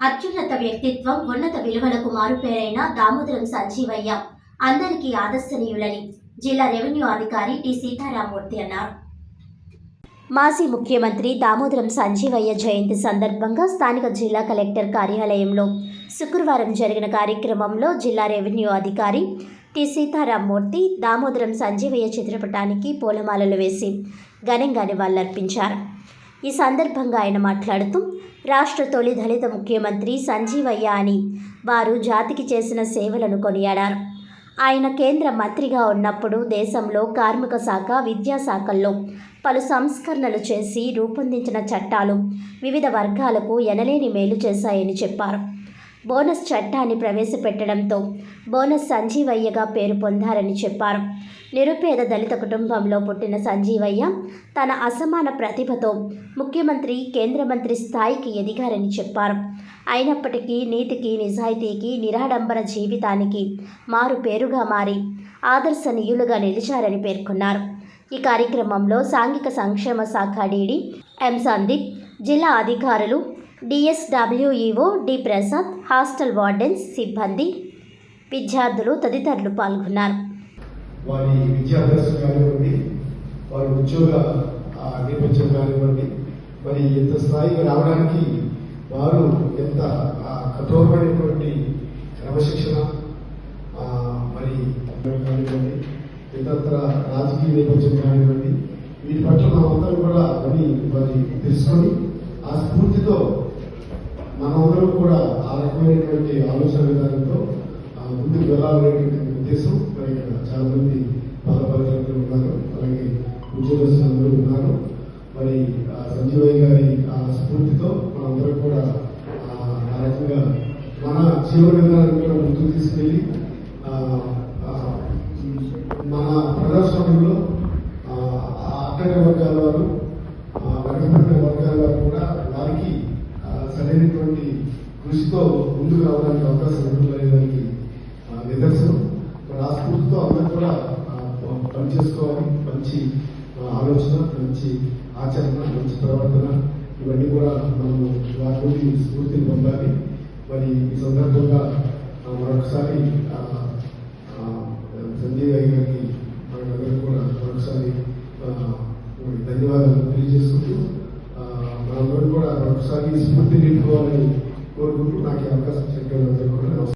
అత్యున్నత వ్యక్తిత్వం ఉన్నత విలువలకు మారుపేరైన దామోదరం సంజీవయ్య అందరికీ ఆదర్శనీయులని జిల్లా రెవెన్యూ అధికారి టి సీతారామూర్తి అన్నారు. మాజీ ముఖ్యమంత్రి దామోదరం సంజీవయ్య జయంతి సందర్భంగా స్థానిక జిల్లా కలెక్టర్ కార్యాలయంలో శుక్రవారం జరిగిన కార్యక్రమంలో జిల్లా రెవెన్యూ అధికారి టి సీతారామూర్తి దామోదరం సంజీవయ్య చిత్రపటానికి పూలమాలలు వేసి ఘనంగా నివాళులర్పించారు. ఈ సందర్భంగా ఆయన మాట్లాడుతూ రాష్ట్ర తొలి దళిత ముఖ్యమంత్రి సంజీవయ్య అని వారు జాతికి చేసిన సేవలను కొనియాడారు. ఆయన కేంద్ర మంత్రిగా ఉన్నప్పుడు దేశంలో కార్మిక శాఖ విద్యాశాఖల్లో పలు సంస్కరణలు చేసి రూపొందించిన చట్టాలు వివిధ వర్గాలకు ఎనలేని మేలు చేశాయని చెప్పారు. బోనస్ చట్టాన్ని ప్రవేశపెట్టడంతో బోనస్ సంజీవయ్యగా పేరు పొందారని చెప్పారు. నిరుపేద దళిత కుటుంబంలో పుట్టిన సంజీవయ్య తన అసమాన ప్రతిభతో ముఖ్యమంత్రి కేంద్ర మంత్రి స్థాయికి ఎదిగారని చెప్పారు. అయినప్పటికీ నీతికి నిజాయితీకి నిరాడంబర జీవితానికి మారు పేరుగా మారి ఆదర్శనీయులుగా నిలిచారని పేర్కొన్నారు. ఈ కార్యక్రమంలో సాంఘిక సంక్షేమ శాఖ డీడీ ఎం సందీప్ జిల్లా అధికారులు DSWEO D Prasad hostel wardens సిబ్బంది విద్యార్థులు తదితరులు పాల్గొన్నారు. వారి విద్యాభ్యాసం కానివ్వండి వారి ఉద్యోగ నేపథ్యం కానివ్వండి మరి ఎంత స్థాయికి రావడానికి వారు ఎంత కఠోరమైనటువంటి క్రమశిక్షణ మరి కానివ్వండి ఇతరత్ర రాజకీయ నేపథ్యం కానివ్వండి వీటి పట్ల మనమందరం కూడా మరి మరి తెలుసుకొని ఆ స్ఫూర్తితో మనమందరం కూడా ఆ రకమైనటువంటి ఆలోచన విధానంతో ముందుకు వెళ్ళాలనేటువంటి ఉద్దేశం మరి ఇక్కడ చాలా మంది బాధపరిచయం ఉన్నారు అలాగే ఉద్యోగస్తులు అందరూ ఉన్నారు. మరి సంజీవయ్య గారి ఆ స్ఫూర్తితో మనందరం కూడా ఆ, రకంగా మన జీవన విధానాన్ని కూడా ముందుకు తీసుకెళ్ళి మన ప్రజాస్వామ్యంలో ఆ, అట్టడి వర్గాల వారు ఆ, వెనుకబడిన వర్గాల వారు కూడా వారికి ఆ, కృషితో ముందుకు రావడానికి అవకాశం ఉండలేదానికి నిదర్శనం. మరి ఆ స్ఫూర్తితో అందరూ కూడా పనిచేసుకోవాలి మంచి ఆలోచన మంచి ఆచరణ మంచి ప్రవర్తన ఇవన్నీ కూడా మనము వారి నుండి స్ఫూర్తిని పొందాలి. మరి ఈ సందర్భంగా మరొకసారి ఆ, ఆ, గారికి మనందరూ కూడా మరొకసారి ధన్యవాదాలు తెలియజేసుకుంటూ మనందరం కూడా ఒకసారి స్ఫూర్తి నింపుకోవాలని కోరుకుంటూ నాకు అవకాశం చెప్పాలని కూడా